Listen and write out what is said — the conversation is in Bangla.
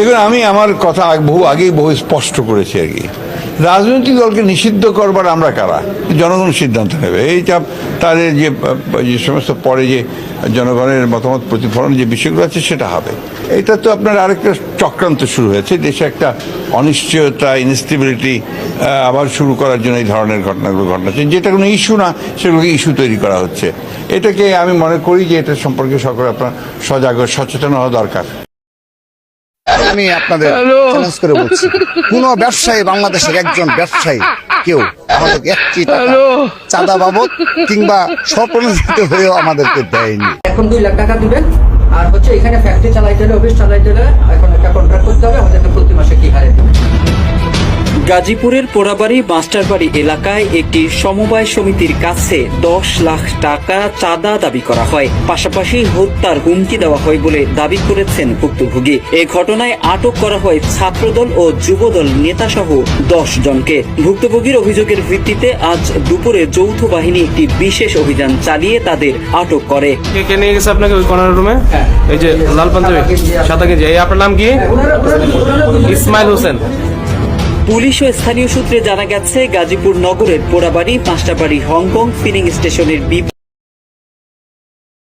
দেখুন, আমি আমার কথা বহু আগেই বহু স্পষ্ট করেছি আর কি। রাজনৈতিক দলকে নিষিদ্ধ করবার আমরা কারা? জনগণ সিদ্ধান্ত নেবে। এই চাপ তাদের যে যে সমস্ত পরে যে জনগণের মতামত প্রতিফলন যে বিষয়গুলো আছে, সেটা হবে। এটা তো আপনার আরেকটা চক্রান্ত শুরু হয়েছে। দেশে একটা অনিশ্চয়তা ইনস্টেবিলিটি আবার শুরু করার জন্য এই ধরনের ঘটনাগুলো ঘটনাচ্ছে যেটা কোনো ইস্যু না, সেগুলোকে ইস্যু তৈরি করা হচ্ছে। এটাকে আমি মনে করি যে, এটা সম্পর্কে সকলে আপনার সজাগ সচেতন হওয়া দরকার। আমি আপনাদের চ্যালেঞ্জ করে বলছি। কোন ব্যবসায়ী বাংলাদেশের একজন ব্যবসায়ী কেউ আমাদের একটি চাঁদা বাবদ কিংবা স্বপ্রণোদিত হয়েও আমাদেরকে দেয়নি। এখন দুই লাখ টাকা দিবেন আর হচ্ছে এখানে ফ্যাক্টরি চালাইতে হলে অফিস চালাইতে হলে এখন একটা কন্ট্রাক্ট করতে হবে গাজীপুরের পোড়াবাড়ি মাস্টারবাড়ি এলাকায় একটি সমবায় সমিতির কাছে দশ লাখ টাকা চাঁদা দাবি করা হয়। পাশাপাশি হত্যার হুমকি দেওয়া হয় বলে দাবি করেছেন ভুক্তভোগী। এ ঘটনায় আটক করা হয় ছাত্রদল ও যুবদল নেতাসহ দশ জনকে। ভুক্তভোগীর অভিযোগের ভিত্তিতে আজ দুপুরে যৌথ বাহিনী একটি বিশেষ অভিযান চালিয়ে তাদের আটক করে। কে কে নিয়ে গেছে আপনাকে ওই কর্নার রুমে এই যে লাল পাঞ্জাবি সাদা এই আপনার নাম কি? ইসমাইল হোসেন। পুলিশ ও স্থানীয় সূত্রে জানা গেছে গাজীপুর নগরের পোড়াবাড়ি পাঁচটাবাড়ি হংকং ফিলিং স্টেশনের বিপরীত